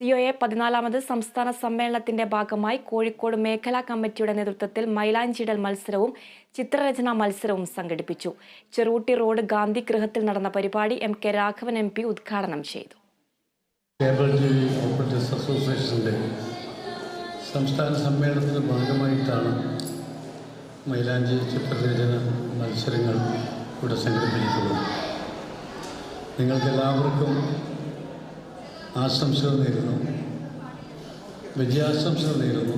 COA പതിനാലാമത് സംസ്ഥാന സമ്മേളനത്തിന്റെ ഭാഗമായി കോഴിക്കോട് മേഖലാ കമ്മിറ്റിയുടെ നേതൃത്വത്തിൽ മൈലാഞ്ചിടൽ മത്സരവും ചിത്രരചനാ മത്സരവും സംഘടിപ്പിച്ചു. ചെറുകുട്ടി റോഡ് ഗാന്ധി ഗൃഹത്തിൽ നടന്ന പരിപാടി M K Raghavan M P ഉദ്ഘാടനം ചെയ്തു. അസോസിയേഷന്റെ സംസ്ഥാന സമ്മേളനത്തിന്റെ ഭാഗമായിട്ടാണ് മൈലാഞ്ചി ചിത്രരചന മത്സരങ്ങൾ ഇവിടെ സംഘടിപ്പിച്ചിട്ടുള്ളത്. നിങ്ങൾക്കെല്ലാവർക്കും ആശംസകൾ നേരുന്നു. വിജയാശംസകൾ നേരുന്നു.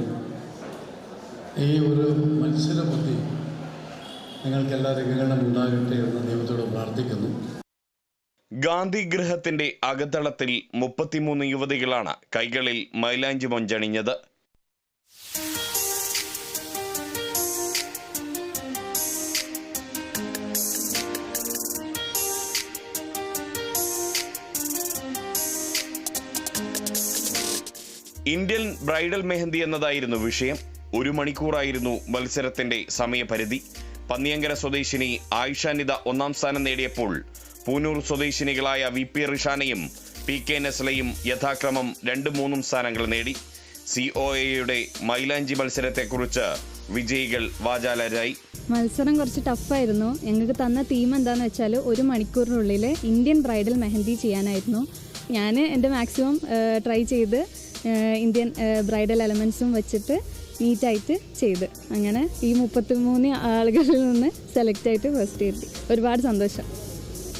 ഈ ഒരു മത്സര ബുദ്ധി നിങ്ങൾക്കെല്ലാ രംഗങ്ങളും ഉണ്ടാകട്ടെ എന്ന് ദൈവത്തോട് പ്രാർത്ഥിക്കുന്നു. ഗാന്ധി ഗൃഹത്തിന്റെ അകത്തളത്തിൽ മുപ്പത്തിമൂന്ന് യുവതികളാണ് കൈകളിൽ മൈലാഞ്ചി മൊഞ്ചണിഞ്ഞത്. ഇന്ത്യൻ ബ്രൈഡൽ മെഹന്തി എന്നതായിരുന്നു വിഷയം. ഒരു മണിക്കൂറായിരുന്നു മത്സരത്തിന്റെ സമയപരിധി. പന്നിയങ്കര സ്വദേശിനി ആയിഷാനിത ഒന്നാം സ്ഥാനം നേടിയപ്പോൾ പൂനൂർ സ്വദേശിനികളായ വി പി റിഷാനയും പി കെ നസ്ലയും യഥാക്രമം രണ്ടും മൂന്നും സ്ഥാനങ്ങൾ നേടി. സി ഒ എയുടെ മൈലാഞ്ചി മത്സരത്തെക്കുറിച്ച് വിജയികൾ വാചാലരായി. മത്സരം കുറച്ച് ടഫായിരുന്നു. ഞങ്ങൾക്ക് തന്ന തീം എന്താണെന്ന് വെച്ചാൽ ഒരു മണിക്കൂറിനുള്ളിൽ ഇന്ത്യൻ ബ്രൈഡൽ മെഹന്തി ചെയ്യാനായിരുന്നു. ഞാൻ എന്റെ മാക്സിമം ട്രൈ ചെയ്ത് ഇന്ത്യൻ ബ്രൈഡൽ എലമെൻസും വെച്ചിട്ട് നീറ്റായിട്ട് ചെയ്ത്. അങ്ങനെ ഈ മുപ്പത്തിമൂന്ന് ആളുകളിൽ നിന്ന് സെലക്ട് ആയിട്ട് ഫസ്റ്റ് കിട്ടി. ഒരുപാട് സന്തോഷം.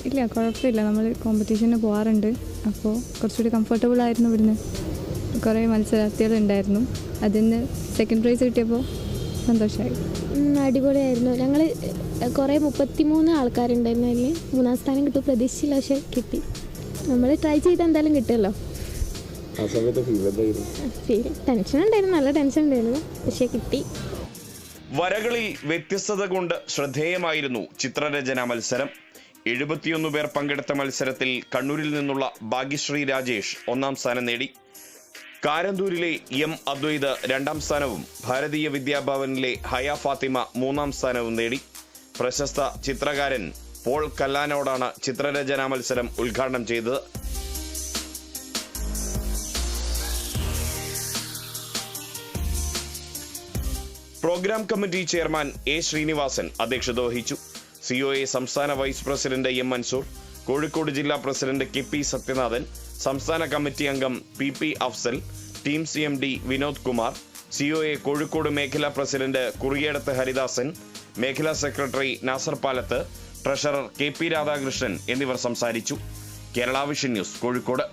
ഇല്ല കുഴപ്പമില്ല. നമ്മൾ കോമ്പറ്റീഷന് പോകാറുണ്ട് അപ്പോൾ കുറച്ചുകൂടി കംഫർട്ടബിൾ ആയിരുന്നു ഇവിടുന്ന്. കുറേ മത്സരാർത്ഥികളുണ്ടായിരുന്നു അതിന് സെക്കൻഡ് പ്രൈസ് കിട്ടിയപ്പോൾ സന്തോഷമായി അടിപൊളിയായിരുന്നു. ഞങ്ങൾ കുറേ മുപ്പത്തിമൂന്ന് ആൾക്കാരുണ്ടായിരുന്നു അതിൽ മൂന്നാം സ്ഥാനം കിട്ടും പ്രതീക്ഷിച്ചില്ല പക്ഷേ കിട്ടി. നമ്മൾ ട്രൈ ചെയ്ത് എന്തായാലും കിട്ടുമല്ലോ ആ സമയത്ത് ഫീൽ എന്തായിരുന്നു? ടെൻഷൻ ഉണ്ടായിരുന്നു നല്ല ടെൻഷൻ ഉണ്ടായിരുന്നു. പക്ഷേ കിട്ടി. വരകളിൽ വ്യത്യസ്തത കൊണ്ട് ശ്രദ്ധേയമായിരുന്നു ചിത്രരചന മത്സരം. എഴുപത്തിയൊന്ന് പേർ പങ്കെടുത്ത മത്സരത്തിൽ കണ്ണൂരിൽ നിന്നുള്ള ഭാഗ്യശ്രീ രാജേഷ് ഒന്നാം സ്ഥാനം നേടി. കാരന്തൂരിലെ എം അദ്വൈത് രണ്ടാം സ്ഥാനവും ഭാരതീയ വിദ്യാഭവനിലെ ഹയ ഫാത്തിമ മൂന്നാം സ്ഥാനവും നേടി. പ്രശസ്ത ചിത്രകാരൻ പോൾ കല്ലാനോടാണ് ചിത്രരചനാ മത്സരം ഉദ്ഘാടനം ചെയ്തത്. Programme committee chairman A Srinivasan അധ്യക്ഷത വഹിച്ചു സി ഒ എ സംസ്ഥാന vice president M Mansoor Kozhikode ജില്ലാ പ്രസിഡന്റ് കെ പി സത്യനാഥൻ സംസ്ഥാന കമ്മിറ്റി അംഗം P P Afsal team C M D Vinod Kumar C O A Kozhikode മേഖലാ പ്രസിഡന്റ് കുറിയേടത്ത് ഹരിദാസൻ മേഖലാ secretary Nasar Palath treasurer K P Radhakrishnan എന്നിവർ സംസാരിച്ചു. Kerala vision news Kozhikode.